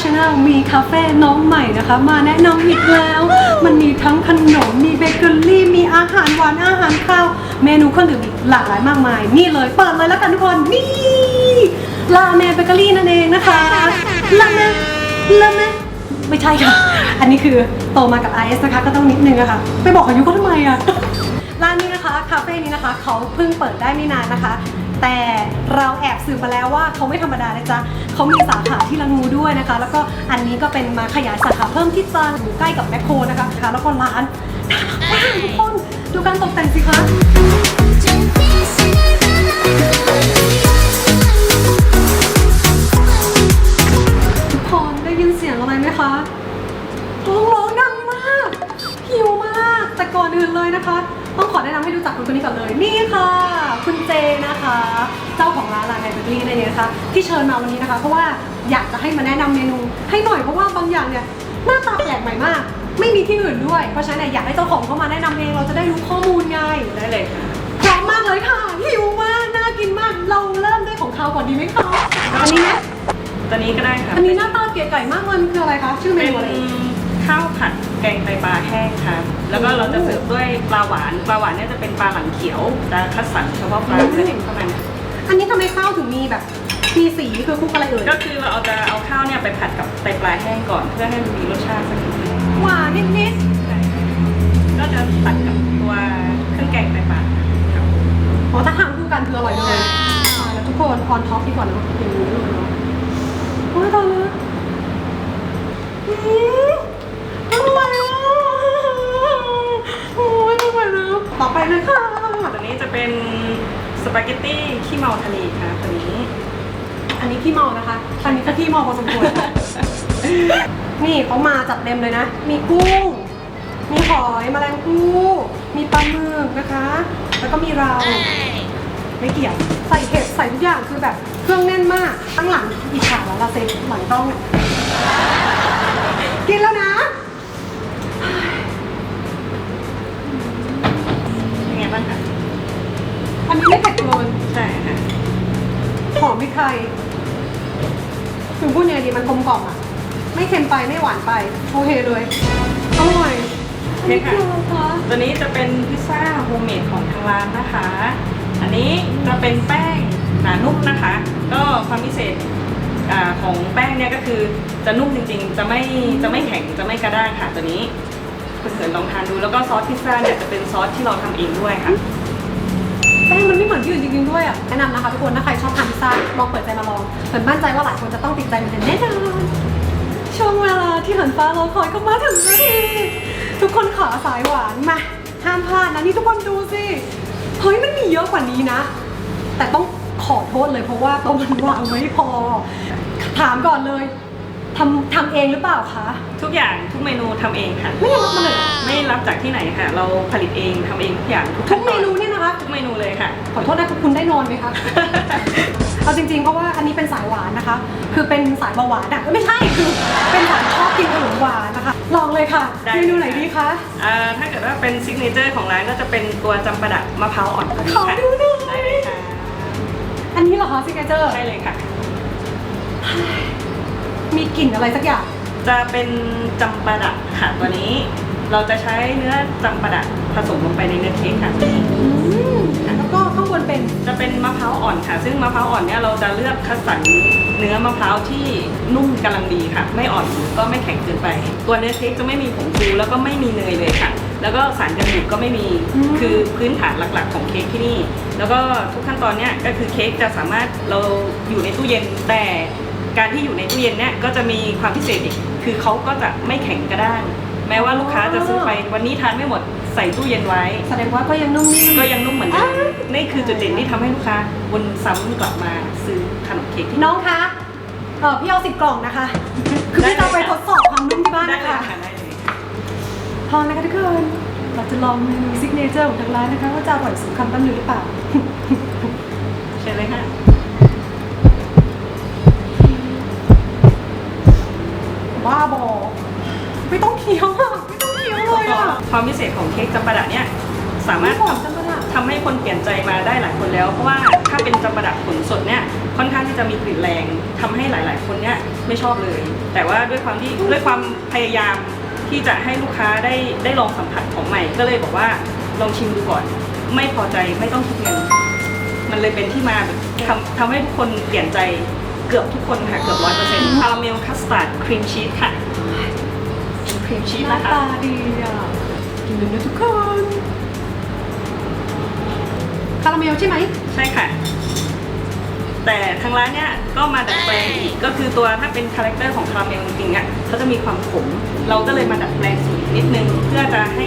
ชาแนลมีคาเฟ่น้องใหม่นะคะ มาแนะนำอีกแล้ว มันมีทั้งขนม มีเบเกอรี่มีอาหารหวานอาหารข้าว เมนูเครื่องดื่มหลากหลายมากมาย นี่เลยเปิดเลยแล้วกันทุกคนนี่ลาเมเบเกอรี่นั่นเองนะคะลาเมลาเมไม่ใช่ค่ะ อันนี้คือโตมากับ IS นะคะก็ต้องนิดนึงอะค่ะไปบอกอายุก็ทำไมอะร้านนี้นะคะคาเฟ่นี้นะคะเขาเพิ่งเปิดได้ไม่นานนะคะ แต่เราแอบสืบมาแล้วว่าเขาไม่ธรรมดานะจ๊ะเขามีสาขาที่ละงูด้วยนะคะ แล้วก็อันนี้ก็เป็นมาขยายสาขาเพิ่มที่จันทร์อยู่ใกล้กับแมคโครนะคะแล้วก็ร้านน่ารักมากทุกคนดูการตกแต่งสิคะทุกคนได้ยินเสียงอะไรไหมคะร้องร้องดังมากหิวมากแต่ก่อนอื่นเลยนะคะ ต้องขอแนะนำให้รู้จักคนคนนี้ก่อนเลย นี่ค่ะ คุณเจนะคะ เจ้าของร้านลาไนเบเกอรี่นั่นเองนะคะที่เชิญมาวันนี้นะคะ เพราะว่าอยากจะให้มาแนะนำเมนู ให้หน่อยเพราะว่าบางอย่างเนี่ยหน้าตาแปลกใหม่มาก ไม่มีที่อื่นด้วย เพราะฉะนั้นเนี่ยอยากให้เจ้าของเขามาแนะนำเองเราจะได้รู้ข้อมูลไงได้เลยค่ะพร้อมมากเลยค่ะหิวมากน่ากินมากเราเริ่มด้วยของคาวก่อนดีไหมคะอันนี้นะตัวนี้ก็ได้ค่ะอันนี้หน้าตาเก๋ไก่มากเลยมันคืออะไรคะชื่อเมเป็นนูอะไร ข้าวผัด แกงไตปลาแห้งค่ะ แล้วก็เราจะเสิร์ฟด้วยปลาหวาน ปลาหวานเนี่ยจะเป็นปลาหลังเขียวจะคัดสรรเฉพาะปลาชนิดเท่านั้นอันนี้ทำไมข้าวถึงมีแบบมีสีคือคลุกอะไรเอ่ยก็คือเราเอาจะเอาข้าวเนี่ยไปผัดกับไตปลาแห้งก่อนเพื่อให้มันมีรสชาติสักนิดนึงหวานนิดใช่ก็จะตัดกับตัวเครื่องแกงไตปลาครับๆอ๋อถ้าทานคู่กันคืออร่อยเลยตายแล้วทุกคนออนท็อปดีกว่าเนอะอย่างนี้เลยเนาะโอ้ยตายแล้วอืมอ เป็นสปาเกตตี้ขี้เมาทะเลค่ะตัวนี้อันนี้ขี้เมานะคะอันนี้ก็ขี้เมาพอสมควร นี่เขามาจัดเต็มเลยนะ มีกุ้ง มีหอยแมลงภู่มีปลาหมึกนะคะ แล้วก็มีเรา ไม่เกี่ยว ใส่เห็ดใส่ทุกอย่างคือแบบเครื่องแน่นมาก ตั้งหลังอิจฉาแล้วลาเซ็หลังต้องกินแล้วนะ ยถึงพูดยังไงดีมันกลมกล่อมอะ ไม่เค็มไปไม่หวานไป โอเคเลยอร่อยอันนี้คืออะไรคะตัวนี้จะเป็นพิซซ่าโฮมเมดของทางร้านนะคะ อันนี้จะเป็นแป้งหนานุ่มนะคะ ก็ความพิเศษอาของแป้งเนี่ยก็คือจะนุ่มจริงๆ จะไม่จะไม่แข็งจะไม่กระด้างค่ะตัวนี้คุณเสือลองทานดูแล้วก็ซอสพิซซ่าเนี่ยจะเป็นซอสที่เราทำเองด้วยค่ะแป้งมันไม่เหมือนที่อื่นจริงๆด้วยอะแนะนำนะคะทุกคนถ้าใครชอบทานพิซซ่าลองเปิดใจมาลองเหินมั่นใจว่าหลายคนจะต้องติดใจเหมือนกันแน่นอนช่วงเวลาที่เหินฟ้ารอคอยก็มาถึงนาทีทุกคนขอสายหวานมาห้ามพลาดนะนี่ทุกคนดูสิเฮ้ยมันมีเยอะกว่านี้นะ แต่ต้องขอโทษเลยเพราะว่าโต๊ะมันวางไม่พอ ถามก่อนเลย ทำทำเองหรือเปล่าคะ ทุกอย่างทุกเมนูทำเองค่ะ ไม่ได้รับมาเลยเหรอไม่รับจากที่ไหนค่ะ เราผลิตเองทำเองทุกอย่างทุกทุขั้กนเมตอนนูเนี่ยนะคะ ทุกเมนูเลยค่ะ ขอโทษนะคุณได้นอนไหมคะ เอาจริงๆ เพราะว่าอันนี้เป็นสายหวานนะคะ คือเป็นสายเบาหวานอะเอ้ยไม่ใช่คือเป็นสายชอบกินขนมหวานนะคะ ลองเลยค่ะ ได้ เมนูไหนดีคะ อ่าถ้าเกิดว่าเป็นซิกเนเจอร์ของร้านก็จะเป็นตัวจำปาดะมะพร้าวอ่อนตัวนี้ขอค่ะดูหน่อย ได้เลยค่ะอันนี้เหรอคะซิกเนเจอร์ใช่เลยค่ะ มีกลิ่นอะไรสักอย่าง จะเป็นจำปาดะค่ะตัวนี้ เราจะใช้เนื้อจำปาดะผสมลงไปในเนื้อเค้กค่ะตัวนี้อืมแล้วก็ข้างบนเป็น จะเป็นมะพร้าวอ่อนค่ะ ซึ่งมะพร้าวอ่อนเนี่ยเราจะเลือกคัดสรรเนื้อมะพร้าวที่นุ่มกำลังดีค่ะ ไม่อ่อนก็ไม่แข็งเกินไป ตัวเนื้อเค้กจะไม่มีผงฟูแล้วก็ไม่มีเนยเลยค่ะ แล้วก็สารกันบูดก็ไม่มีคือพื้นฐานหลักๆของเค้กที่นี่ แล้วก็ทุกขั้นตอนเนี่ยก็คือเค้กจะสามารถเราอยู่ในตู้เย็นแต่ การที่อยู่ในตู้เย็นเนี่ยก็จะมีความพิเศษอีกคือเขาก็จะไม่แข็งกระด้าง แม้ว่าลูกค้าจะซื้อไปวันนี้ทานไม่หมดใส่ตู้เย็นไว้ แสดงว่าก็ยังนุ่มนิ่ม ก็ยังนุ่มเหมือนเดิมนี่คือจุดเด่นที่ทำให้ลูกค้าวนซ้ำกลับมาซื้อขนมเค้กที่น้องคะเออพี่เอาสิบกล่องนะคะ คือพี่จะเอาไปทดสอบความนุ่มที่บ้านได้นะเลยคะ ค่ะได้เลยค่ะพอนะคะทุกคนเราจะลองเมนูซิกเนเจอร์ของทางร้านนะคะว่าจะอร่อยสมคำตั้งหรือเปล่า ชอบเลย แต่ว่าด้วยความที่ด้วยความพยายามที่จะให้ลูกค้าได้ได้ลองสัมผัสของใหม่ ก็เลยบอกว่าลองชิมดูก่อน ไม่พอใจไม่ต้องคิดเงินมันเลยเป็นที่มาแบบทำทำให้ทุกคนเปลี่ยนใจเกือบทุกคนค่ะเกือบร้อยเปอร์เซ็นต์คาราเมลคัสตาร์ดครีมชีสค่ะครีมชีสหน้านะคะตาดีอะกินเลยนะทุกคนคาราเมลใช่ไหมใช่ค่ะ แต่ทางร้านเนี่ยก็มาดัดแปลงอีกก็คือตัวถ้าเป็นคาแรคเตอร์ของคาราเมลจริงๆอะเขาจะมีความขม เราก็เลยมาดัดแปลงสูตรนิดนึง เพื่อจะให้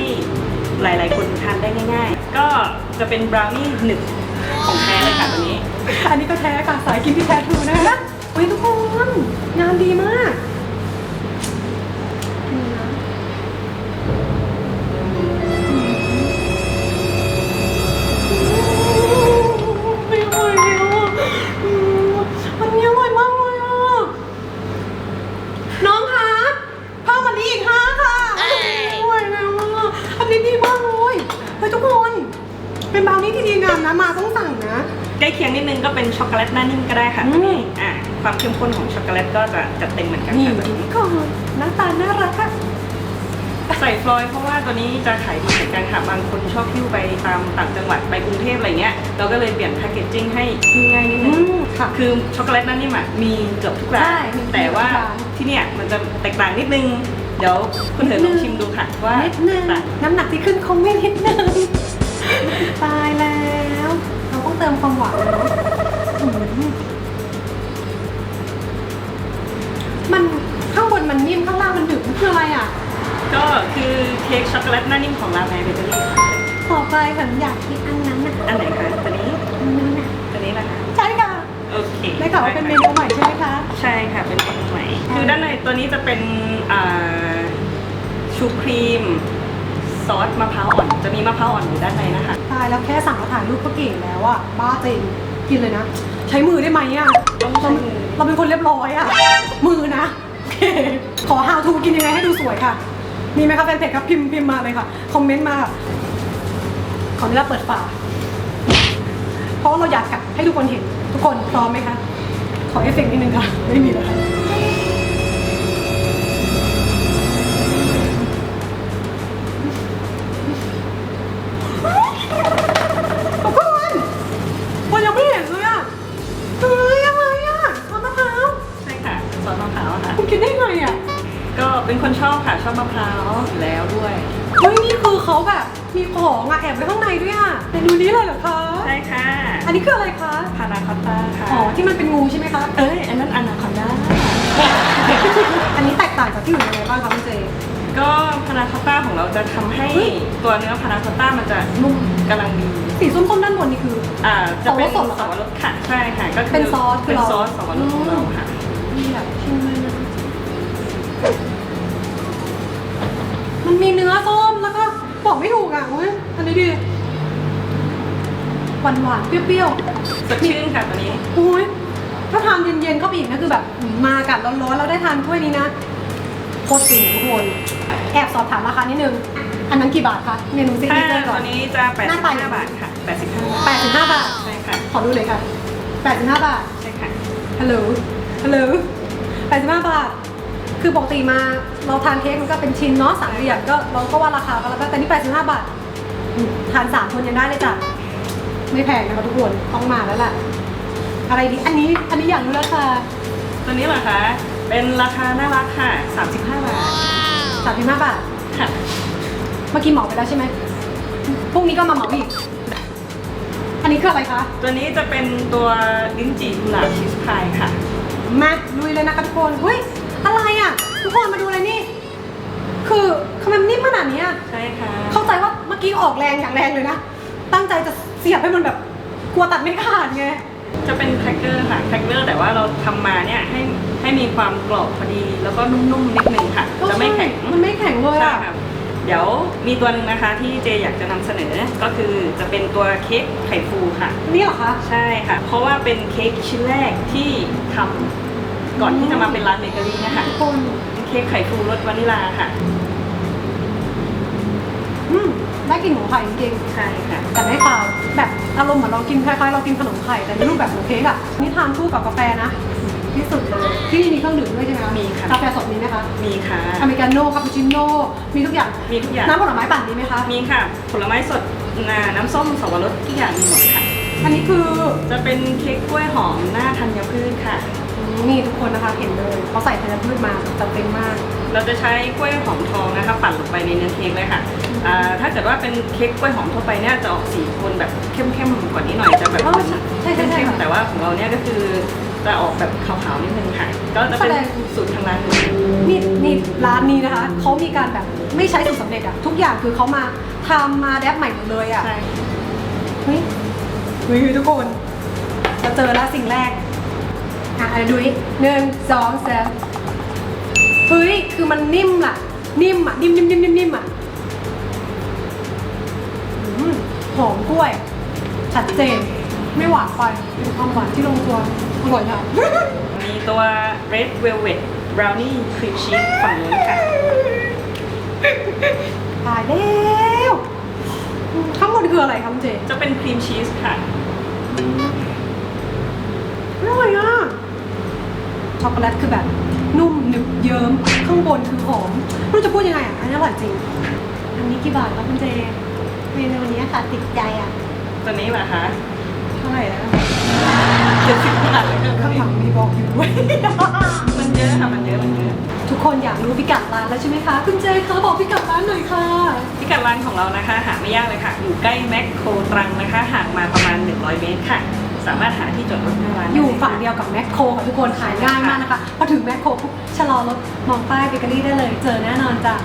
หลายๆ คนทานได้ง่าย ๆ ก็จะเป็นบราวนี่หนึบของแท้เลยค่ะตัวนี้ อันนี้ก็แท้ค่ะสายกินที่แท้ทูนะคะเฮ้ยทุกคนงานดีมาก แลตก็จะจัดเต็มเหมือนกันนี่ค่ะตัวดูนี้ก่อนหน้าตาน่ารักค่ะใส่ฟลอยด์เพราะว่าตัวนี้จะขายดีเหมือนกันค่ะบางคนชอบหิ้วไปตามต่างจังหวัดไปกรุงเทพอะไรเงี้ยเราก็เลยเปลี่ยนแพคเกจจิ้งให้หิ้วง่ายนิดนึงอืมค่ะ คือช็อกโกแลตหนั่นนี่มอะมีเกือบทุกร้าใช่นมีแต่ว่าทุกร้านที่เนี่ยมันจะแตกต่างนิดนึง เดี๋ยวคุณเถิดลองชิมดูค่ะว่านิดนึงแตกต่างน้ำหนักที่ขึ้นคงไม่นิดนึงตายแล้ว เราต้องเติมความหวาน คือเค้กช็อกโกแลตหน้านิ่มของลาแมเบเกอรี่ค่ะต่อไปฉันอยากกินอันนั้นนะอันไหนคะตัวนี้อันนั้นนะตัวนี้นะคะใช่ค่ะโอเคได้ข่าวว่าเป็นเมนูใหม่ใช่ไหมคะ ใช่ค่ะเป็นเมนูใหม่ คือด้านในตัวนี้จะเป็นอ่าชูครีมซอสมะพร้าวอ่อน จะมีมะพร้าวอ่อนอยู่ด้านในนะคะ ตายแล้วแค่สั่งมาถ่ายรูปก็เก่งแล้วอะบ้าจริงกินเลยนะ ใช้มือได้ไหมอะต้องใช้มือเราเป็นคนเรียบร้อยอะมือนะโอเคขอ how to กินยังไงให้ดูสวยค่ะ มีไหมคะแฟนเพจครับพิมพ์พิมพ์มาเลยค่ะคอมเมนต์มาขออนุญาตเปิดฝาเพราะเราอยากกัดให้ทุกคนเห็นทุกคนพร้อมไหมคะขอเอฟเฟกต์นิดนึงค่ะไม่มีแลยค่ะ คืออะไรคะพานาคอตต้าค่ะอ๋อที่มันเป็นงูใช่ไหมคะ เอ้ยอันนั้นอนาคอนด้าอันนี้แตกต่างจากที่อื่นยังไงบ้างคะคุณเจ ก็พานาคอตต้าของเราจะทำให้เฮ้ย ตัวเนื้อพานาคอตต้ามันจะนุ่มกำลังดี สีส้มๆด้านบนนี่คือ อ่า จะเป็นสับปะรดสดเหรอสับปะรดค่ะใช่ค่ะ ก็คือเป็นซอสคือเป็นเรา ซอสสับปะรดของเราค่ะนี่แบบชิมเลยนะมันมีเนื้อส้มแล้วก็บอกไม่ถูกอะเว้ยอันนี้ดี หวานหวานๆเปรี้ยวๆสดชื่นค่ะตัวนี้โอ้ยถ้าทานเย็นๆเข้าไปอีกนะคือแบบมาอากาศร้อนๆแล้วได้ทานถ้วยนี้นะโคตรฟินทุกคนแอบสอบถามราคานิดนึง อันนั้นกี่บาทคะเมนูซิกถ้าเนเจอร์ก่ตัอนวนี้จะ หน้าตา85บาทค่ะ 85 บาท 85 บาท ใช่ค่ะ ขอดูเลยค่ะ 85 บาท ใช่ค่ะ ฮัลโหล ฮัลโหล85 บาท คือปกติมาเราทานเค้กมันก็เป็นชิ้นเนาะสามเหลี่ยมก็เราก็ว่าราคาก็แล้วกันแต่นี่85 บาทอืมทานสามคนยังได้เลยจ้ะ ไม่แพงนะคะทุกคนต้องมาแล้วล่ะ อะไรดีอันนี้อันนี้อยากรู้ราคาตัวนี้เหรอคะ เป็นราคาน่ารักค่ะ 35 บาท35บาทค่ะ เมื่อกี้เหมาไปแล้วใช่ไหมพรุ่งนี้ก็มาเหมาอีก อันนี้คืออะไรคะตัวนี้จะเป็นตัวลิ้นจี่กุหลาบชีสพายค่ะ มาลุยเลยนะคะทุกคนเฮ้ยอะไรอะ ทุกคนมาดูเลยนี่ คือทำไมมันนิ่มขนาดนี้อะใช่ค่ะ เข้าใจว่าเมื่อกี้ออกแรงอย่างแรงเลยนะ ตั้งใจจะเสียบให้มันแบบกลัวตัดไม่ขาดไง จะเป็นแครกเกอร์ค่ะแครกเกอร์แต่ว่าเราทำมาเนี่ยให้ให้มีความกรอบพอดี แล้วก็นุ่มๆนิดนึงค่ะ จะไม่แข็งมันไม่แข็งเลยใช่อะค่ะเดี๋ยวมีตัวหนึ่งนะคะที่เจอยากจะนำเสนอก็คือจะเป็นตัวเค้กไข่ฟูค่ะ นี่เหรอคะ ใช่ค่ะ เพราะว่าเป็นเค้กชิ้นแรกที่ทำก่อนที่จะมาเป็นร้านเบเกอรี่เนะคะทุกคนเป็นเค้กไข่ฟูรสวานิลาค่ะอม ได้กลิ่นของไข่จริงๆใช่ค่ะแต่ไม่คาวแบบอารมณ์เหมือนเรากินคล้ายๆเรากินขนมไข่แต่ในรูปแบบของเค้กอะนี่ทานคู่กับกาแฟนะที่สุดเลยที่นี่มีเครื่องดื่มด้วยใช่ไหมคะมีค่ะ กาแฟสดมีไหมคะมีค่ะ อเมริกาโน่คาปูชิโน่มีทุกอย่างมีทุกอย่าง น้ำผลไม้ปั่นมีไหมคะมีค่ะ ผลไม้สดนาน้ำส้มสับปะรดทุกอย่างมีหมดค่ะ อันนี้คือ จะเป็นเค้กกล้วยหอมหน้าธัญพืชค่ะอืมนี่ทุกคนนะคะเห็นเลยเขาใส่ธัญพืชมาจำเป็นมาก เราจะใช้กล้วยหอมทองนะคะปั่นลงไปในเนื้อเค้กเลยค่ะอ่าถ้าเกิดว่าเป็นเค้กกล้วยหอมทั่วไปเนี่ยจะออกสีโทนแบบเข้มๆกว่านี้หน่อยจะแบบอ๋อใช่ใช่ใช่เข้มค่ะๆแต่ว่าของเราเนี่ยก็คือจะออกแบบขาวๆนิดนึงค่ะ ก็จะเป็นแสดงสูตรทางร้านเลยนี่นี่ร้านนี้นะคะเขามีการแบบไม่ใช้สูตรสำเร็จอะทุกอย่างคือเขามาทำมาแดปใหม่หมดเลยอะใช่เฮ้ยเฮ้ยทุกคนเราเจอแล้วสิ่งแรกอะอะดูดิหนึ่งสองสาม เฮ้ยคือมันนิ่มล่ะ นิ่มอะนิ่มนิ่มนิ่มนิ่มนิ่มอะอืมหอมกล้วย ชัดเจน ไม่หวานไปเป็นความหวานที่ลงตัวอร่อยค่ะ มีตัว red velvet brownie cream cheese ฝั่งนู้นค่ะ ตายแล้วข้างบนคืออะไรคะคุณเจจะเป็นครีมชีสค่ะ อร่อยอะช็อกโกแลตคือแบบ นุ่มหนึบเยิ้มข้างบนคือหอมไม่รู้จะพูดยังไงอะอันนี้อร่อยจริง อันนี้กี่บาทคะคุณเจเมนูนี้ค่ะติดใจอะตัวนี้เหรอคะเท่าไหร่แล้วเจ็ดสิบบาทเลยค่ะข้างหลังมีบอกอยู่ด้วยมันเยอะค่ะมันเยอะมันเยอะทุกคนอยากรู้พิกัดร้านแล้วใช่ไหมคะ คุณเจคะบอกพิกัดร้านหน่อยค่ะพิกัดร้านของเรานะคะ หาไม่ยากเลยค่ะ อยู่ใกล้แมคโครตรังนะคะห่างมาประมาณ 100 เมตรค่ะ สามารถหาที่จอดรถหน้าร้านอยู่ได้ฝั่งเดียวกับแมคโครค่ะทุกคนขายง่ายมากนะคะพอถึงแมคโครปุ๊บชะลอรถมองป้ายเบเกอรี่ได้เลย เจอแน่นอนจ้ะ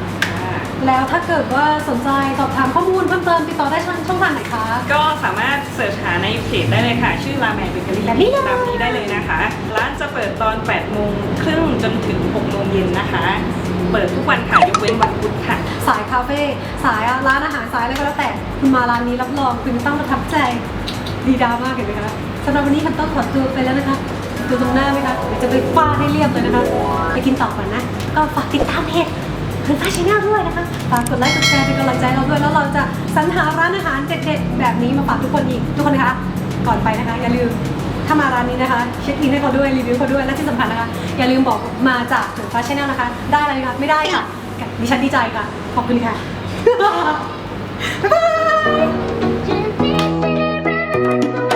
ค่ะแล้วถ้าเกิดว่าสนใจสอบถามข้อมูลเพิ่มเติมติดต่อได้ทางช่องทางไหนคะ ก็สามารถเสิร์ชหาในเพจได้เลยค่ะ ชื่อราแมนเบเกอรี่แบบนี้เลยตามนี้ได้เลยนะคะ ร้านจะเปิดตอน8โมงครึ่งจนถึง6โมงเย็นนะคะ เปิดทุกวันค่ะยกเว้นวันพุธค่ะ สายคาเฟ่สายร้านอาหารสายอะไรก็แล้วแต่คุณมาร้านนี้รับรองคุณต้องประทับใจดีดามากเห็นไหมคะ สำหรับวันนี้คันต้องขอตัวไปแล้วนะคะ ดูตรงหน้าไหมคะเดี๋ยวจะไปฟาดให้เรียบเลยนะคะ ไปกินต่อก่อนนะ ก็ฝากติดตามเพจเพื่อนฟ้าชาแนลด้วยนะคะ ฝากกดไลค์กดแชร์เป็นกำลังใจเราด้วย แล้วเราจะสรรหาร้านอาหารเด็ดๆ แบบนี้มาฝากทุกคนอีก ทุกคนนะคะ ก่อนไปนะคะ อย่าลืมถ้ามาร้านนี้นะคะเช็คอินให้เขาด้วยรีวิวเขาด้วยและที่สำคัญนะคะ อย่าลืมบอกมาจากเพื่อนฟ้าชาแนลนะคะ ได้อะไรคะไม่ได้ค่ะดิฉันดีใจค่ะขอบคุณค่ะบ๊ายบาย